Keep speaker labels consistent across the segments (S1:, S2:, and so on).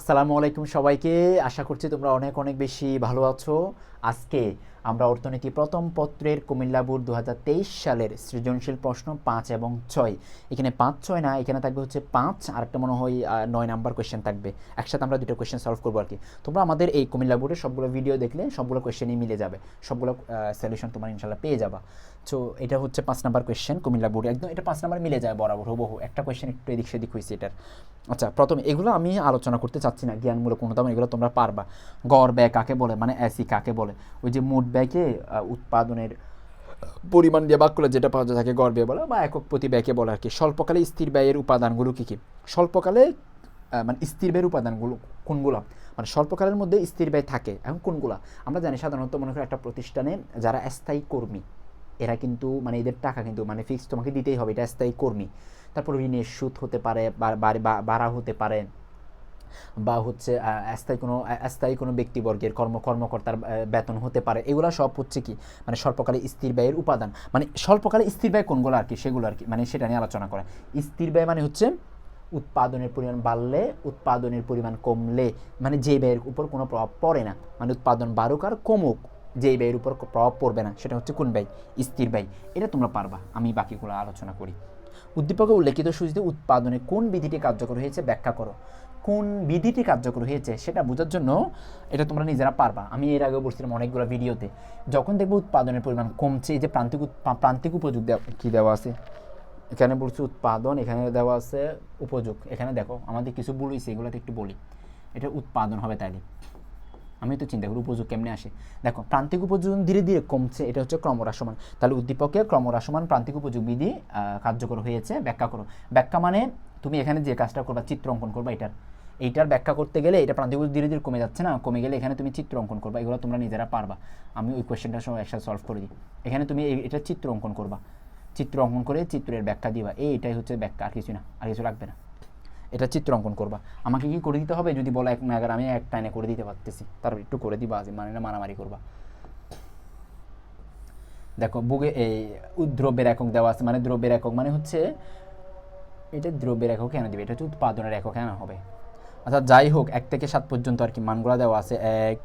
S1: আসসালামু আলাইকুম সবাইকে। আশা করছি তোমরা অনেক অনেক বেশি ভালো আছো। আজকে আমরা অর্থনীতি প্রথম পত্রের কুমিল্লা দু সালের সৃজনশীল প্রশ্ন পাঁচ এবং ছয়। এখানে পাঁচ, ছয় না, এখানে থাকবে হচ্ছে পাঁচ, আর একটা মনে হয় নয় নাম্বার কোয়েশ্চেন থাকবে। একসাথে আমরা দুটো কোয়েশ্চেন সলভ করব আর কি তোমরা আমাদের এই কুমিল্লা সবগুলো ভিডিও দেখলে সবগুলো কোয়েশ্চেনই মিলে যাবে। সবগুলো সলিউশন তোমার ইনশাল্লাহ পেয়ে যাবা। সো এটা হচ্ছে পাঁচ নাম্বার কোয়েশ্চেন কুমিল্লা বোর্ডে। একদম এটা পাঁচ নাম্বার মিলে যায় বরাবর, হুবহু। একটা কোয়েশ্চেন একটু এদিক সেদিক হয়েছে এটার। আচ্ছা প্রথমে, এগুলো আমি আলোচনা করতে চাচ্ছি না, জ্ঞানমূলক তেমন এগুলো তোমরা পারবা। গড় ব্যয় কাকে বলে? মানে অ্যাসি কাকে বলে? ওই যে মোট ব্যয়কে উৎপাদনের পরিমাণ দিয়ে বাক করলে যেটা পাওয়া যায় তাকে গড় ব্যয় বলে বা একক প্রতি ব্যয়কে বলে আর কি। স্বল্পকালে স্থির ব্যয়ের উপাদানগুলো কী কী? স্বল্পকালে মানে স্থির ব্যয়ের উপাদানগুলো কোনগুলো? মানে স্বল্পকালের মধ্যে স্থির ব্যয় থাকে, এখন কোনগুলো? আমরা জানি সাধারণত মনে করি একটা প্রতিষ্ঠানে যারা স্থায়ী কর্মী এরা কিন্তু মানে এদের টাকা কিন্তু মানে ফিক্স তোমাকে দিতেই হবে, এটা স্থায়ী কর্মী। তারপর ঋণের সুদ হতে পারে বাড়া হতে পারে, বা হচ্ছে স্থায়ী কোনো স্থায়ী কোনো ব্যক্তিবর্গের কর্ম, কর্মকর্তার বেতন হতে পারে। এগুলো সব হচ্ছে কি মানে স্বল্পকালে স্থির ব্যয়ের উপাদান। মানে স্বল্পকালে স্থির ব্যয় কোনগুলো আর কি, সেগুলো আর কি মানে সেটা নিয়ে আলোচনা করা। স্থির ব্যয় মানে হচ্ছে, উৎপাদনের পরিমাণ বাড়লে, উৎপাদনের পরিমাণ কমলে মানে যে ব্যয়ের উপর কোনো প্রভাব পড়ে না। মানে উৎপাদন বাড়ুক আর কমুক। যেই ব্যয়ের উপর প্রভাব পড়বে না, সেটা হচ্ছে কোন ব্যয়? স্থির ব্যয়। এটা তোমরা পারবা, আমি বাকিগুলো আলোচনা করি। উদ্দীপকে উল্লেখিত সূচিতে উৎপাদনে কোন বিধিটি কার্যকর হয়েছে ব্যাখ্যা করো। কোন বিধিটি কার্যকর হয়েছে সেটা বোঝার জন্য এটা তোমরা নিজেরা পারবা। আমি এর আগেও বলছিলাম অনেকগুলো ভিডিওতে, যখন দেখব উৎপাদনের পরিমাণ কমছে, এই যে প্রান্তিক প্রান্তিক উপযোগ কী দেওয়া আছে? এখানে বলছে উৎপাদন, এখানে দেওয়া আছে উপযোগ। এখানে দেখো, আমাদের কিছু হয়েছে, এগুলোতে একটু বলি। এটা উৎপাদন হবে তাইলে। আমি তো চিন্তা করি উপযোগ কেমনে আসে? দেখো, প্রান্তিক উপযোগ ধীরে ধীরে কমছে, এটা হচ্ছে ক্রমহ্রাসমান। তাহলে উদ্দীপকে ক্রমহ্রাসমান প্রান্তিক উপযোগ বিধি কার্যকর হয়েছে, ব্যাখ্যা করো। ব্যাখ্যা মানে তুমি এখানে যে কাজটা করবা, চিত্র অঙ্কন করবা, এটার। এইটার ব্যাখ্যা করতে গেলে এটা প্রান্তিক ধীরে ধীরে কমে যাচ্ছে না, কমে গেলে এখানে তুমি চিত্র অঙ্কন করবা, এগুলো তোমরা নিজেরা পারবা। আমি ওই কোয়েশ্চেনটার সময় একসাথে সলভ করে দিই। এখানে তুমি এটা চিত্র অঙ্কন করবা। চিত্র অঙ্কন করে চিত্রের ব্যাখ্যা দিবা। এই এটাই হচ্ছে ব্যাখ্যা, আর কিছু না, আর কিছু লাগবে না। এটা চিত্র অঙ্কন করবা। আমাকে কি করে দিতে হবে? যদি বলো এক মেগার আমি এক টাইনে করে দিতে পারতেছি। তারপর একটু করে দিবা মানে মারামারি করবা। দেখো, বুকে এই দ্রব্যের একক দেওয়া আছে। মানে দ্রব্যের একক মানে হচ্ছে, এটা দ্রব্যের একক কেন দিবে? এটা হচ্ছে উৎপাদনের একক কেন হবে? অর্থাৎ যাই হোক, এক থেকে সাত পর্যন্ত আর কি মানগুলো দেওয়া আছে। এক,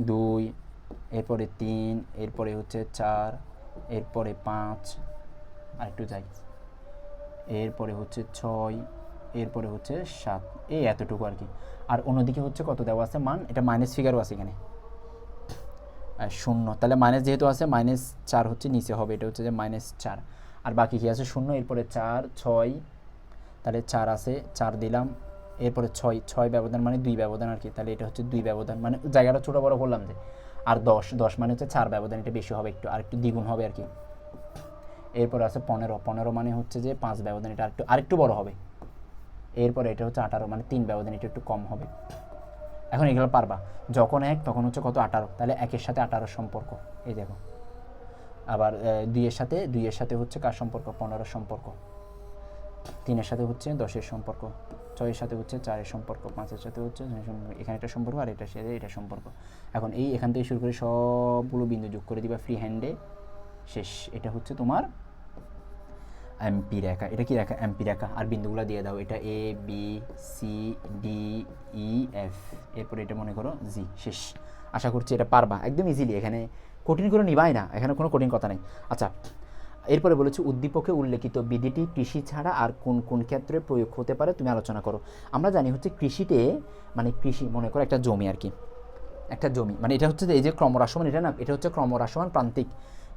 S1: দুই, এরপরে তিন, এরপরে হচ্ছে চার, এরপরে পাঁচ আর একটু যাই। এরপরে হচ্ছে ছয় এরপরে হচ্ছে সাত, এই এতটুকু আর কি। আর অন্যদিকে হচ্ছে কত দেওয়া আছে? মান, এটা মাইনাস ফিগারও আছে এখানে। শূন্য। তাহলে মাইনাস যেহেতু আছে মাইনাস চার হচ্ছে নিচে হবে। এটা হচ্ছে যে মাইনাস চার। আর বাকি কি আছে? শূন্য, এরপরে চার, ছয়, তাহলে চার আছে, চার দিলাম। এরপরে ছয় ছয় ব্যবধান মানে দুই ব্যবধান আর কি। তাহলে এটা হচ্ছে দুই ব্যবধান। মানে জায়গাটা ছোটো বড়ো করলাম যে, আর দশ দশ মানে হচ্ছে চার ব্যবধান। এটা বেশি হবে একটু, আর একটু দ্বিগুণ হবে আর কি। এরপর আছে পনেরো। পনেরো মানে হচ্ছে যে পাঁচ ব্যবধান। এটা আরেকটু আরেকটু বড় হবে। এরপরে এটা হচ্ছে আঠারো মানে তিন ব্যবধান, এটা একটু কম হবে। এখন এগুলো পারবা। যখন এক, তখন হচ্ছে কত? আঠারো। তাহলে একের সাথে আঠারোর সম্পর্ক। এই দেখো। আবার দুইয়ের সাথে দুইয়ের সাথে হচ্ছে কার সম্পর্ক? পনেরোর সম্পর্ক। তিনের সাথে হচ্ছে দশের সম্পর্ক। ছয়ের সাথে হচ্ছে চারের সম্পর্ক। পাঁচের সাথে হচ্ছে এখানে একটা সম্পর্ক আর এটার সাথে এটা সম্পর্ক। এখন এই এখান থেকে শুরু করে সবগুলো বিন্দু যোগ করে দিবা ফ্রি হ্যান্ডে শেষ। এটা হচ্ছে তোমার এমপি রেখা এটা কি রেখা এমপি রেখা আর বিন্দুগুলো দিয়ে দাও, এটা A B C D E F এরপরে এটা মনে করো জি শেষ। আশা করছি এটা পারবা, একদম ইজিলি এখানে কঠিন করে নিবাই না, এখানে কোনো কঠিন কথা নেই। আচ্ছা এরপরে বলেছি, উদ্দীপকে উল্লেখিত বিধিটি কৃষি ছাড়া আর কোন কোন ক্ষেত্রে প্রয়োগ হতে পারে, তুমি আলোচনা করো। আমরা জানি হচ্ছে কৃষিতে মানে কৃষি মনে করো একটা জমি আর কি, একটা জমি মানে এটা হচ্ছে এই যে ক্রমহ্রাসমান, এটা না, এটা হচ্ছে ক্রমহ্রাসমান প্রান্তিক।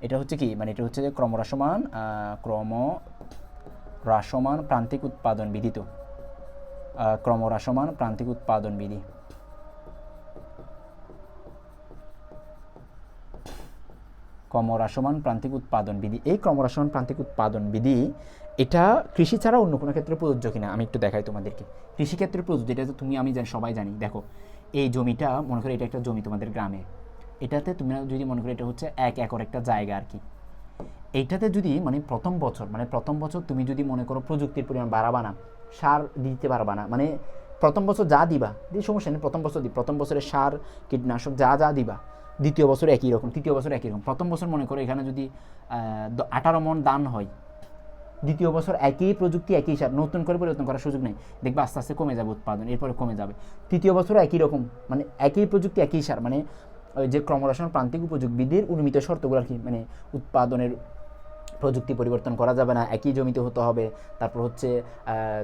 S1: এটা হচ্ছে কি? মানে এটা হচ্ছে যে ক্রমহ্রাসমান ক্রম হ্রাসমান প্রান্তিক উৎপাদন বিধি তো। ক্রমহ্রাসমান প্রান্তিক উৎপাদন বিধি। ক্রমহ্রাসমান প্রান্তিক উৎপাদন বিধি। এই ক্রমহ্রাসমান প্রান্তিক উৎপাদন বিধি, এটা কৃষি ছাড়া অন্য কোনো ক্ষেত্রে প্রযোজ্য কিনা? আমি একটু দেখাই তোমাদেরকে। কৃষিক্ষেত্রে প্রযোজ্য এটা তো তুমি, আমি জানি, সবাই জানি। দেখো, এই জমিটা, মনে করো এটা একটা জমি তোমাদের গ্রামে। এটাতে তুমি যদি মনে করো এটা হচ্ছে এক একর একটা জায়গা আর কি। এইটাতে যদি মানে প্রথম বছর মানে প্রথম বছর তুমি যদি মনে করো প্রযুক্তির পরিমাণ বাড়াবা না, সার দিতে পারবা না মানে প্রথম বছর যা দিবা, দিয়ে সমস্যা নেই, প্রথম বছর দি, প্রথম বছরে সার, কীটনাশক যা যা দিবা, দ্বিতীয় বছর একই রকম, তৃতীয় বছর একই রকম। প্রথম বছর মনে করো এখানে যদি আঠারো মন দান হয়, দ্বিতীয় বছর একই প্রযুক্তি, একই সার, নতুন করে পরিবর্তন করার সুযোগ নেই, দেখবে আস্তে আস্তে কমে যাবে উৎপাদন, এরপরে কমে যাবে। তৃতীয় বছরও একই রকম মানে একই প্রযুক্তি, একই সার মানে যে ক্রমরসায়ন প্রান্তিক উপযোগবিধির উন্মিত শর্তগুলো আর কি মানে উৎপাদনের প্রযুক্তি পরিবর্তন করা যাবে না, একই জমিতে হতে হবে, তারপর হচ্ছে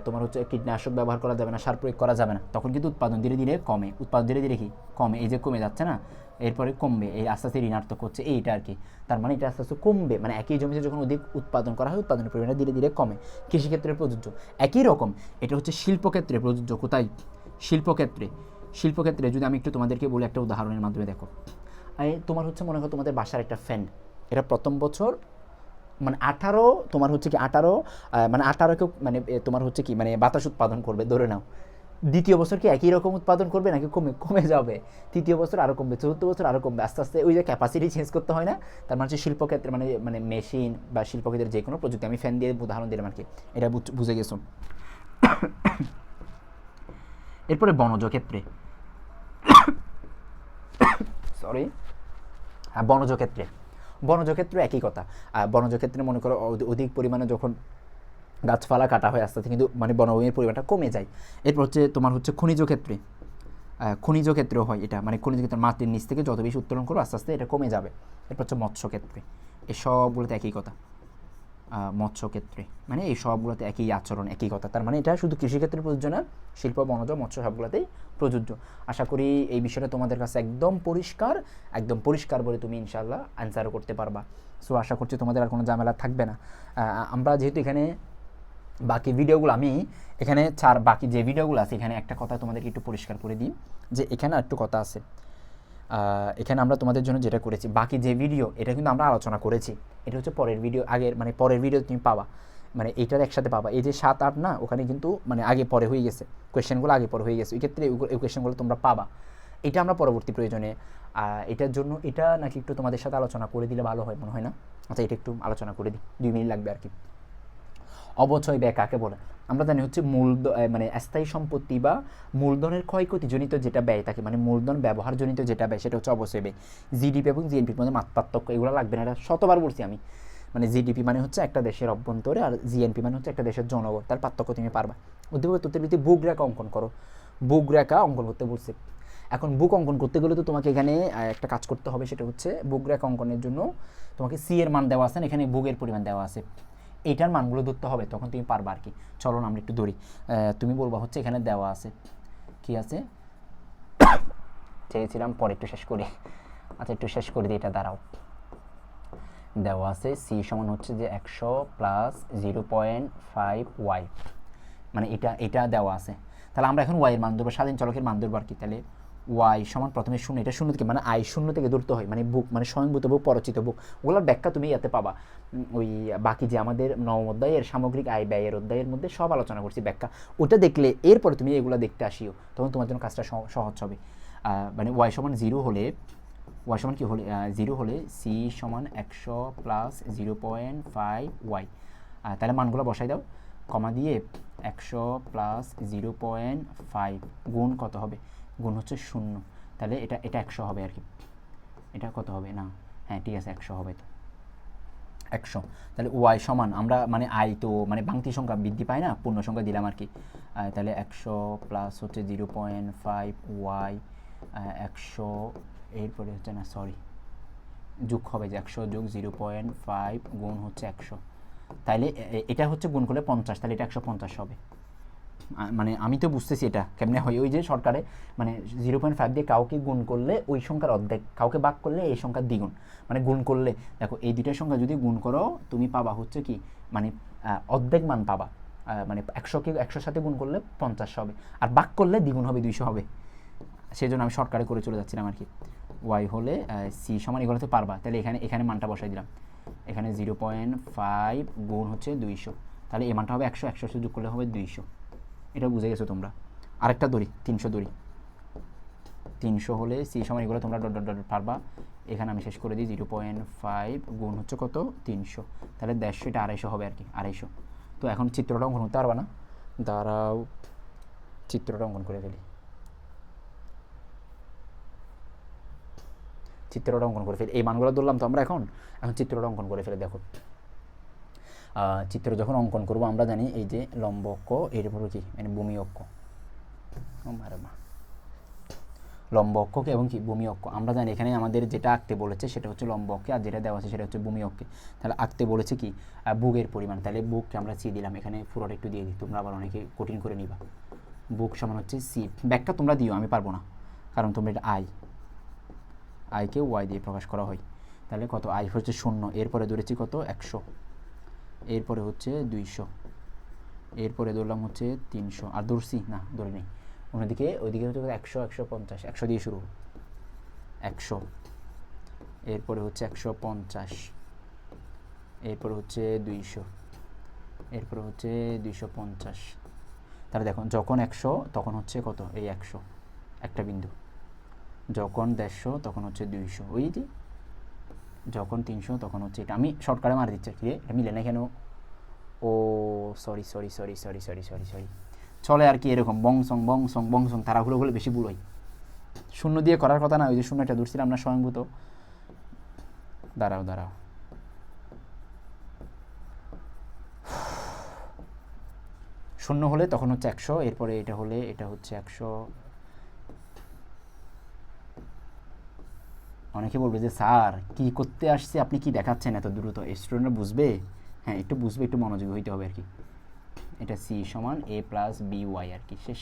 S1: তোমার হচ্ছে কীটনাশক ব্যবহার করা যাবে না, সার প্রয়োগ করা যাবে না, তখন কিন্তু উৎপাদন ধীরে ধীরে কমে, উৎপাদন ধীরে ধীরে কি? কমে, এই যে কমে যাচ্ছে না, এরপরে কমবে, এই আস্তে আস্তে ঋণাত্মক হচ্ছে এইটা আর কি, তার মানে এটা আস্তে আস্তে কমবে মানে একই জমিতে যখন অধিক উৎপাদন করা হয়, উৎপাদনের পরিমাণটা ধীরে ধীরে কমে কৃষিক্ষেত্রে প্রযোজ্য, একই রকম, এটা হচ্ছে শিল্পক্ষেত্রে প্রযোজ্য, কোথায়? শিল্পক্ষেত্রে শিল্পক্ষেত্রে যদি আমি একটু তোমাদেরকে বলি একটা উদাহরণের মাধ্যমে দেখো। তোমার হচ্ছে মনে করো তোমাদের বাসার একটা ফ্যান এটা প্রথম বছর মানে আঠারো, তোমার হচ্ছে কি আঠারো মানে আঠারোকেও মানে তোমার হচ্ছে কি মানে বাতাস উৎপাদন করবে, ধরে নাও। দ্বিতীয় বছর কি একই রকম উৎপাদন করবে নাকি কমে কমে যাবে? তৃতীয় বছর আরও কমবে, চতুর্থ বছর আরও কমবে, আস্তে আস্তে ওই যে ক্যাপাসিটি চেঞ্জ করতে হয় না? তার মানে হচ্ছে শিল্পক্ষেত্রে মানে মানে মেশিন বা শিল্পক্ষেত্রের যে কোনো প্রযুক্তি, আমি ফ্যান দিয়ে উদাহরণ দিলাম আর কি, এটা বুঝে গেছো। এরপরে বনজ ক্ষেত্রে। সরি হ্যাঁ বনজ ক্ষেত্রে বনজ ক্ষেত্রে একই কথা। বনজ ক্ষেত্রে মনে করো অধিক পরিমাণে যখন গাছপালা কাটা হয় আস্তে আস্তে, কিন্তু মানে বনভূমির পরিমাণটা কমে যায়। এরপর হচ্ছে তোমার হচ্ছে খনিজ ক্ষেত্রে খনিজ ক্ষেত্রেও হয় এটা। মানে খনিজ ক্ষেত্রে মাটির নিচ থেকে যত বেশি উত্তোলন করো আস্তে আস্তে এটা কমে যাবে। এরপর হচ্ছে মৎস্য ক্ষেত্রে এই সবগুলোতে একই কথা। আহ, মৎস্য ক্ষেত্রে মানে এই সবগুলোতে একই আচরণ একই কথা। তার মানে এটা শুধু কৃষিক্ষেত্রে প্রযোজ্য না শিল্প বনজ মৎস্য সবগুলোতেই প্রযোজ্য। আশা করি এই বিষয়টা তোমাদের কাছে একদম পরিষ্কার একদম পরিষ্কার বলে তুমি ইনশাল্লাহ অ্যান্সারও করতে পারবা। সো আশা করছি তোমাদের আর কোনো ঝামেলা থাকবে না। আমরা যেহেতু এখানে বাকি ভিডিওগুলো আমি এখানে চার বাকি যে ভিডিওগুলো আছে এখানে একটা কথা তোমাদেরকে একটু পরিষ্কার করে দিই যে এখানে একটু কথা আছে। এখানে আমরা তোমাদের জন্য যেটা করেছি, বাকি যে ভিডিও এটা কিন্তু আমরা আলোচনা করেছি। এটা হচ্ছে পরের ভিডিও আগের মানে পরের ভিডিও তুমি পাবা। মানে এইটার একসাথে পাবা। এই যে সাত, আট, না, ওখানে কিন্তু মানে আগে পরে হয়ে গেছে। কোয়েশ্চেনগুলো আগে পরে হয়ে গেছে। ওই ক্ষেত্রে এই কোয়েশ্চেনগুলো তোমরা পাবা। এটা আমরা পরবর্তী প্রয়োজনে এটার জন্য, এটা নাকি একটু তোমাদের সাথে আলোচনা করে দিলে ভালো হয় মনে হয় না? আচ্ছা এটা একটু আলোচনা করে দিই। দুই মিনিট লাগবে আর কি। অবচয় ব্যয় কাকে বলে? আমরা জানি হচ্ছে মূলধ মানে স্থায়ী সম্পত্তি বা মূলধনের ক্ষয়ক্ষতিজনিত যেটা ব্যয় থাকে মানে মূলধন ব্যবহারজনিত যেটা ব্যয়, সেটা হচ্ছে অবচয় ব্যয়। জিডিপি এবং জিএনপির মধ্যে মাত পার্থক্য এগুলো লাগবে না, এটা শতবার বলছি আমি। মানে জিডিপি মানে হচ্ছে একটা দেশের অভ্যন্তরে আর জিএনপি মানে হচ্ছে একটা দেশের জনগণ তার পার্থক্য তুমি পারবা। উদ্যোগ তথ্যের ভিত্তি বুক রেখা অঙ্কন করো। বুক রেখা অঙ্কন করতে বলছে। এখন বুক অঙ্কন করতে গেলে তো তোমাকে এখানে একটা কাজ করতে হবে, সেটা হচ্ছে বুক রেখা অঙ্কনের জন্য তোমাকে সি এর মান দেওয়া আছে, এখানে বুকের পরিমাণ দেওয়া আছে। এইটার মানগুলো ধরতে হবে, তখন তুমি পারবা আর কি। চলো না, আমরা একটু ধরি। তুমি বলবা হচ্ছে এখানে দেওয়া আছে। কি আছে? চেয়েছিলাম পরে একটু শেষ করি। আচ্ছা একটু শেষ করে দিই, এটা দাঁড়াও। দেওয়া আছে সি সমান হচ্ছে যে একশো plus zero point five Y মানে এটা এটা দেওয়া আছে। তাহলে আমরা এখন ওয়াইয়ের মান ধরবো। স্বাধীন চলকের মান ধরবো আর কি, তাহলে। ওয়াই সমান প্রথমে শূন্য, এটা শূন্য থেকে মানে আই শূন্য থেকে ধরতে হয় মানে বুক মানে স্বয়ংভূত বুক পরচিত বুক ওগুলোর ব্যাখ্যা তুমি ইয়াতে পাবা। ওই বাকি যে আমাদের নবম অধ্যায়ের সামগ্রিক আয় ব্যয়ের অধ্যায়ের মধ্যে সব আলোচনা করছি ব্যাখ্যা। ওটা দেখলে এরপরে তুমি এগুলো দেখতে আসিও, তখন তোমার জন্য কাজটা সহজ হবে। মানে ওয়াই সমান জিরো হলে ওয়াই সমান কি হলে জিরো হলে সি সমান একশো plus zero point five Y তাহলে মানগুলো বসাই দাও, কমা দিয়ে একশো প্লাস জিরো পয়েন্ট ফাইভ গুণ কত হবে? গুণ হচ্ছে শূন্য। তাহলে এটা এটা একশো হবে আর কি। এটা কত হবে? না হ্যাঁ ঠিক আছে, একশো হবে তো। একশো। তাহলে ওয়াই সমান, আমরা মানে আই তো মানে বাংতি সংখ্যা বৃদ্ধি পায় না, পূর্ণ সংখ্যা দিলাম আর কি। তাহলে একশো প্লাস হচ্ছে জিরো পয়েন্ট ফাইভ ওয়াই একশো, এরপরে হচ্ছে না সরি যোগ হবে যে একশো যোগ জিরো পয়েন্ট ফাইভ গুণ হচ্ছে একশো। এ- এটা হচ্ছে গুণ করলে পঞ্চাশ, তাহলে এটা একশো পঞ্চাশ হবে। মানে আমি তো বুঝতেছি এটা কেমনে হয় ওই যে সরকারে মানে জিরো পয়েন্ট ফাইভ দিয়ে কাউকে গুণ করলে ওই সংখ্যার অর্ধেক, কাউকে বাক করলে এই সংখ্যার দ্বিগুণ মানে গুণ করলে। দেখো, এই দুইটার সংখ্যা যদি গুণ করো, তুমি পাবা হচ্ছে কি মানে অর্ধেক মান পাবা। মানে একশোকে একশোর সাথে গুণ করলে পঞ্চাশ হবে, আর বাক করলে দ্বিগুণ হবে, দুইশো হবে। সেই জন্য আমি শর্টকাটে করে চলে যাচ্ছিলাম আর কি। ওয়াই হলে সি সমান এগুলোতে পারবা, তাহলে এখানে এখানে মানটা বসাই দিলাম। এখানে জিরো পয়েন্ট ফাইভ গুণ হচ্ছে দুইশো, তাহলে এই মানটা হবে একশো একশো যোগ করলে হবে দুইশো। এটা বুঝে গেছো তোমরা। আরেকটা দড়ি, তিনশো দড়ি। তিনশো হলে সি সমান এগুলো তোমরা ডট ডট ডট পারবা। এখানে আমি শেষ করে দিই, জিরো পয়েন্ট ফাইভ গুণ হচ্ছে কত? তিনশো। তাহলে দেড়শো, এটা আড়াইশো হবে আর কি, আড়াইশো। তো এখন চিত্রটা অঙ্কন করতে পারবা না? দাঁড়াও, চিত্রটা অঙ্কন করে ফেলি। চিত্রটা অঙ্কন করে ফেলি। এই মানগুলো ধরলাম তো আমরা এখন? এখন চিত্রটা অঙ্কন করে ফেলে, দেখো। চিত্র যখন অঙ্কন করব, আমরা জানি এই যে লম্ব অক্ষ, এর উপরে কি? মানে ভূমি অক্ষ। লম্ব অক্ষকে এবং কি? ভূমি অক্ষ। আমরা জানি এখানে আমাদের যেটা আঁকতে বলেছে, সেটা হচ্ছে লম্ব অক্ষে, আর যেটা দেওয়া আছে, সেটা হচ্ছে ভূমি অক্ষে। তাহলে আঁকতে বলেছে কি? বুকের পরিমাণ। তাহলে বুককে আমরা সি দিলাম। এখানে পুরোটা একটু দিয়ে দিই। তোমরা আবার অনেকে কঠিন করে নিবা। বুক সমান হচ্ছে সি। ব্যাখ্যা তোমরা দিও, আমি পারব না। কারণ তোমরা এটা আই। আইকে ওয়াই দিয়ে প্রকাশ করা হয়। তাহলে কত? আই হচ্ছে শূন্য। এরপরে ধরেছি কত? একশো। এরপরে হচ্ছে দুইশো। এরপরে ধরলাম হচ্ছে তিনশো। আর ধরছি, না, ধরে নেই। অন্যদিকে, ওইদিকে হচ্ছে একশো একশো পঞ্চাশ। একশো দিয়ে শুরু। একশো। এরপরে হচ্ছে একশো পঞ্চাশ। এরপরে হচ্ছে দুইশো। এরপরে হচ্ছে দুইশো পঞ্চাশ। তাহলে দেখো যখন একশো, তখন হচ্ছে কত? এই একশো। একটা বিন্দু। যখন দেড়শো, তখন হচ্ছে দুইশো। ওই যে যখন তিনশো, তখন হচ্ছে এটা আমি শর্টকাটে মার দিচ্ছি কি এটা মিলে না কেন? ও sorry sorry sorry sorry sorry sorry sorry চলে আর কি এরকম, বং সং বং সং বং সং তারাগুলো হলে বেশি ভুল হয়। শূন্য দিয়ে করার কথা না, ওই যে শূন্য শূন্যটা ধরছিলাম না স্বয়ংভূত। দাঁড়াও দাঁড়াও। শূন্য হলে তখন হচ্ছে একশো, এরপরে এটা হলে, এটা হচ্ছে একশো অনেকে বলবে যে, স্যার, কি করতে আসছে? আপনি কি দেখাচ্ছেন এত দ্রুত? স্টুডেন্টরা বুঝবে? হ্যাঁ একটু বুঝবে, একটু মনোযোগী হইতে হবে আর কি এটা সি সমান এ প্লাস বি ওয়াই আর কি শেষ।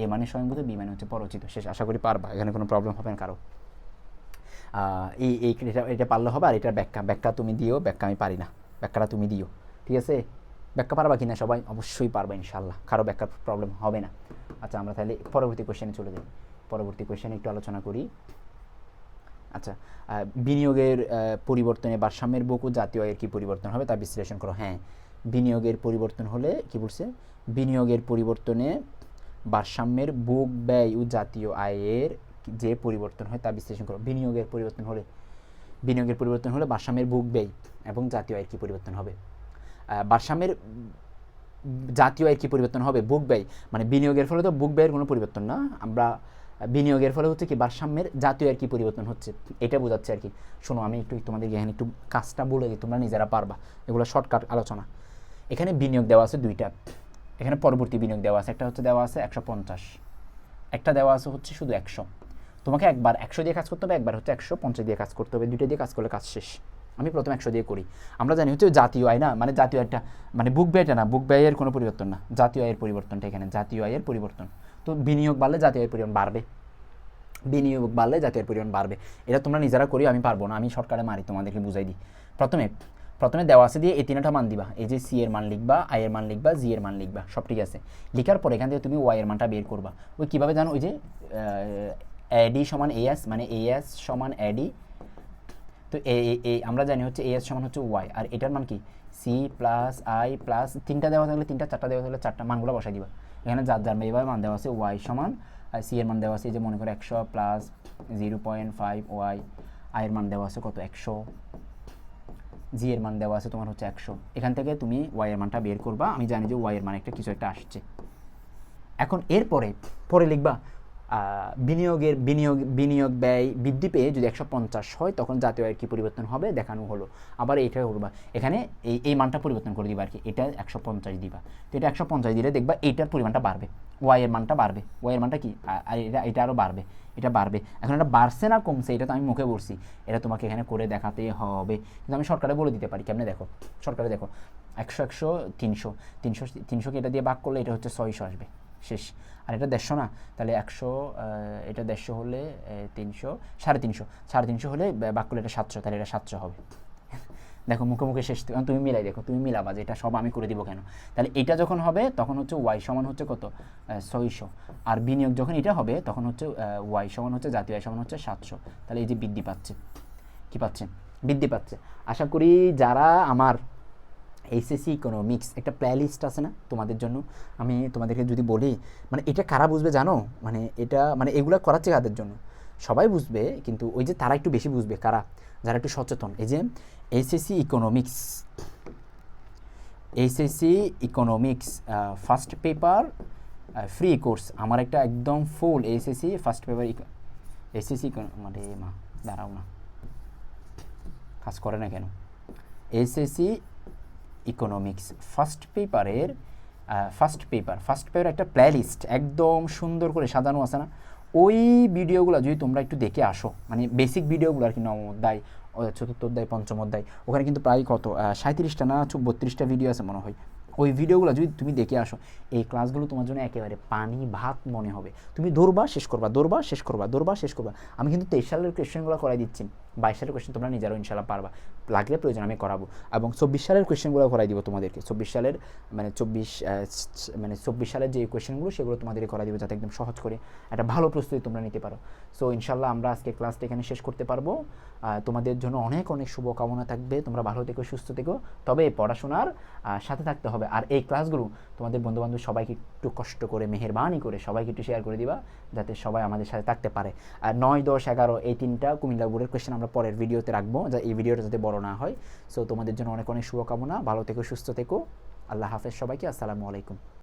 S1: এ মানে স্বয়ংভূত বি মানে হচ্ছে পরচিত, শেষ। আশা করি পারবা, এখানে কোনো প্রবলেম হবে না কারও। এই এই এটা এটা পারলে হবে আর এটার ব্যাখ্যা। ব্যাখ্যা তুমি দিও, ব্যাখ্যা আমি পারি না। ব্যাখ্যাটা তুমি দিও, ঠিক আছে? ব্যাখ্যা পারবা কিনা সবাই অবশ্যই পারবা ইনশাল্লাহ কারও ব্যাখ্যার প্রবলেম হবে না। আচ্ছা আমরা তাহলে পরবর্তী কোশ্চেনে চলে যাই। পরবর্তী কোশ্চেনে একটু আলোচনা করি। আচ্ছা বিনিয়োগের পরিবর্তনে ভারসাম্যের বকু জাতীয় আয়ের কি পরিবর্তন হবে তা বিশ্লেষণ করো। হ্যাঁ বিনিয়োগের পরিবর্তন হলে কি বলছে? বিনিয়োগের পরিবর্তনে ভারসাম্যের বুক ব্যয় ও জাতীয় আয়ের যে পরিবর্তন হয় তা বিশ্লেষণ করো। বিনিয়োগের পরিবর্তন হলে, বিনিয়োগের পরিবর্তন হলে ভারসাম্যের বুক ব্যয় এবং জাতীয় আয়ের কি পরিবর্তন হবে? ভারসাম্যের জাতীয় আয়ের কি পরিবর্তন হবে? বুক ব্যয়। মানে বিনিয়োগের ফলে তো বুক ব্যয়ের কোনো পরিবর্তন না। আমরা বিনিয়োগের ফলে হচ্ছে কি ভারসাম্যের জাতীয় আর কি পরিবর্তন হচ্ছে। এটা বোঝাচ্ছে আর কি। শোনো, আমি একটু তোমাদের এখানে একটু কাজটা বলে দিই, তোমরা নিজেরা পারবা। এগুলো শর্টকাট আলোচনা। এখানে বিনিয়োগ দেওয়া আছে দুইটা। এখানে পরবর্তী বিনিয়োগ দেওয়া আছে। একটা হচ্ছে দেওয়া আছে একশো পঞ্চাশ। একটা দেওয়া আছে হচ্ছে শুধু একশো। তোমাকে একবার একশো দিয়ে কাজ করতে হবে, একবার হচ্ছে একশো পঞ্চাশ দিয়ে কাজ করতে হবে। দুইটা দিয়ে কাজ করলে কাজ শেষ। আমি প্রথম একশো দিয়ে করি। আমরা জানি হচ্ছে জাতীয় আয় না মানে জাতীয় আয়টা মানে বুক ব্যয়টা না বুক ব্যয়ের কোনো পরিবর্তন না। জাতীয় আয়ের পরিবর্তনটা এখানে, জাতীয় আয়ের পরিবর্তন। তো বিনিয়োগ বাড়লে জাতীয় পরিমাণ বাড়বে। বিনিয়োগ বাড়লে জাতীয় পরিমাণ বাড়বে। এটা তোমরা নিজেরা করি আমি পারব না। আমি সরকারে মারি, তোমাদেরকে বুঝাই দিই। প্রথমে প্রথমে দেওয়া আছে দিয়ে এই তিনটা মান দিবা। এই যে সি এর মান লিখবা আই এর মান লিখবা জি এর মান লিখবা, সব ঠিক আছে। লিখার পর এখান থেকে তুমি ওয়াই এর মানটা বের করবা। ওই কীভাবে জানো? ওই যে এডি সমান এএস মানে এএস সমান এডি তো এ আমরা জানি হচ্ছে এএস সমান হচ্ছে ওয়াই আর এটার মান কি? সি প্লাস আই প্লাস তিনটা দেওয়া থাকলে তিনটা, চারটা দেওয়া থাকলে চারটা, মানগুলো বসাই দিবা। এখানে যার যার এইভাবে মান দেওয়া আছে ওয়াই সমান, আর সি এর মান দেওয়া আছে যে মনে করো একশো plus zero point five Y আয়ের মান দেওয়া আছে কত একশো, জি এর মান দেওয়া আছে তোমার হচ্ছে একশো। এখান থেকে তুমি ওয়াই এর মানটা বের করবা, আমি জানি যে ওয়াই এর মান একটা কিছু একটা আসছে। এখন এরপরে, পরে লিখবা বিনিয়োগের বিনিয়োগ বিনিয়োগ ব্যয় বৃদ্ধি পেয়ে যদি একশো পঞ্চাশ হয়, তখন জাতীয় আয়ের কী পরিবর্তন হবে? দেখানো হলো। আবার এইটা করবা এখানে এই এই মানটা পরিবর্তন করে দিবা আর কি। এটা একশো পঞ্চাশ দিবা। তো এটা একশো পঞ্চাশ দিলে দেখবা এইটার পরিমাণটা বাড়বে। ওয়াই এর মানটা বাড়বে। ওয়াই এর মানটা কি? এটা এটা আরও বাড়বে। এটা বাড়বে। এখন এটা বাড়ছে না কমছে, এটা তো আমি মুখে বলছি। এটা তোমাকে এখানে করে দেখাতে হবে। কিন্তু আমি সরকারে বলে দিতে পারি। কেমনে দেখো? সরকারে দেখো। একশো একশো, তিনশো। তিনশো, তিনশোকে এটা দিয়ে ভাগ করলে এটা হচ্ছে ছয়শো আসবে। শেষ। আর এটা দেড়শো না, তাহলে একশো এটা দেড়শো হলে তিনশো, সাড়ে তিনশো। সাড়ে তিনশো হলে বা- ভাগ করলে এটা সাতশো, তাহলে এটা সাতশো হবে। দেখো মুখে মুখে শেষ তুমি মিলাই দেখো, তুমি মিলাবা যে এটা সব আমি করে দিব কেন। তাহলে এটা যখন হবে, তখন হচ্ছে ওয়াই সমান হচ্ছে কত? ছয়শো। আর বিনিয়োগ যখন এটা হবে, তখন হচ্ছে ওয়াই সমান হচ্ছে, জাতীয় আয় সমান হচ্ছে সাতশো। তাহলে এই যে বৃদ্ধি পাচ্ছে। কি পাচ্ছে? বৃদ্ধি পাচ্ছে। আশা করি যারা আমার এইচএসসি ইকোনমিক্স একটা প্লে লিস্ট আছে না তোমাদের জন্য? আমি তোমাদেরকে যদি বলি মানে এটা কারা বুঝবে জানো? মানে এটা মানে এগুলো করাচ্ছে কাদের জন্য? সবাই বুঝবে, কিন্তু ওই যে তারা একটু বেশি বুঝবে, কারা? যারা একটু সচেতন। এই যে HSC economics HSC economics first paper free course আমার একটা একদম full HSC first paper HSC মানে মা, দাঁড়াও না। কাজ করে না কেন? এসএসসি ইকোনমিক্স ফার্স্ট পেপারের ফার্স্ট পেপার ফার্স্ট পেপার একটা প্লেলিস্ট একদম সুন্দর করে সাজানো আছে না? ওই ভিডিওগুলো যদি তোমরা একটু দেখে আসো মানে বেসিক ভিডিওগুলো আর কি, নবম অধ্যায় চতুর্থ অধ্যায়, পঞ্চম অধ্যায়, ওখানে কিন্তু প্রায় কত সাঁত্রিশটা না বত্রিশটা ভিডিও আছে মনে হয়। ওই ভিডিওগুলো যদি তুমি দেখে আসো, এই ক্লাসগুলো তোমার জন্য একেবারে পানি ভাত মনে হবে। তুমি দৌড়বা, শেষ করবা, দৌড়বা, শেষ করবা, দৌড়বা, শেষ করবা। আমি কিন্তু তেইশ সালের কোয়েশ্চেনগুলো করাই দিচ্ছি। বাইশ সালের কোয়েশ্চেন তোমরা নিজেরাও ইনশাল্লাহ পারবা। লাগলে প্রয়োজন আমি করাবো। এবং চব্বিশ সালের কোয়েশ্চেনগুলো করাই দিব তোমাদেরকে। চব্বিশ সালের মানে চব্বিশ মানে চব্বিশ সালের যে কোয়েশ্চেনগুলো সেগুলো তোমাদেরকে করাই দিব যাতে একদম সহজ করে একটা ভালো প্রস্তুতি তোমরা নিতে পারো। সো ইনশাল্লাহ আমরা আজকে ক্লাসটা এখানে শেষ করতে পারব। তোমাদের জন্য অনেক অনেক শুভকামনা থাকবে। তোমরা ভালো থেকো, সুস্থ থেকো। তবে পড়াশোনার সাথে থাকতে হবে। আর এই ক্লাসগুলো তোমাদের বন্ধুবান্ধব সবাইকে একটু কষ্ট করে, মেহেরবানি করে সবাইকে একটু শেয়ার করে দিবা, যাতে সবাই আমাদের সাথে থাকতে পারে। আর নয়, দশ, এগারো, এই তিনটা কুমিল্লা বোর্ডের কোয়েশ্চেন আমরা পরের ভিডিওতে রাখব, যা এই ভিডিওটা যাতে বড় না হয়। সো তোমাদের জন্য অনেক অনেক শুভকামনা। ভালো থেকো, সুস্থ থেকো। আল্লাহ হাফেজ সবাইকে। আসসালামু আলাইকুম।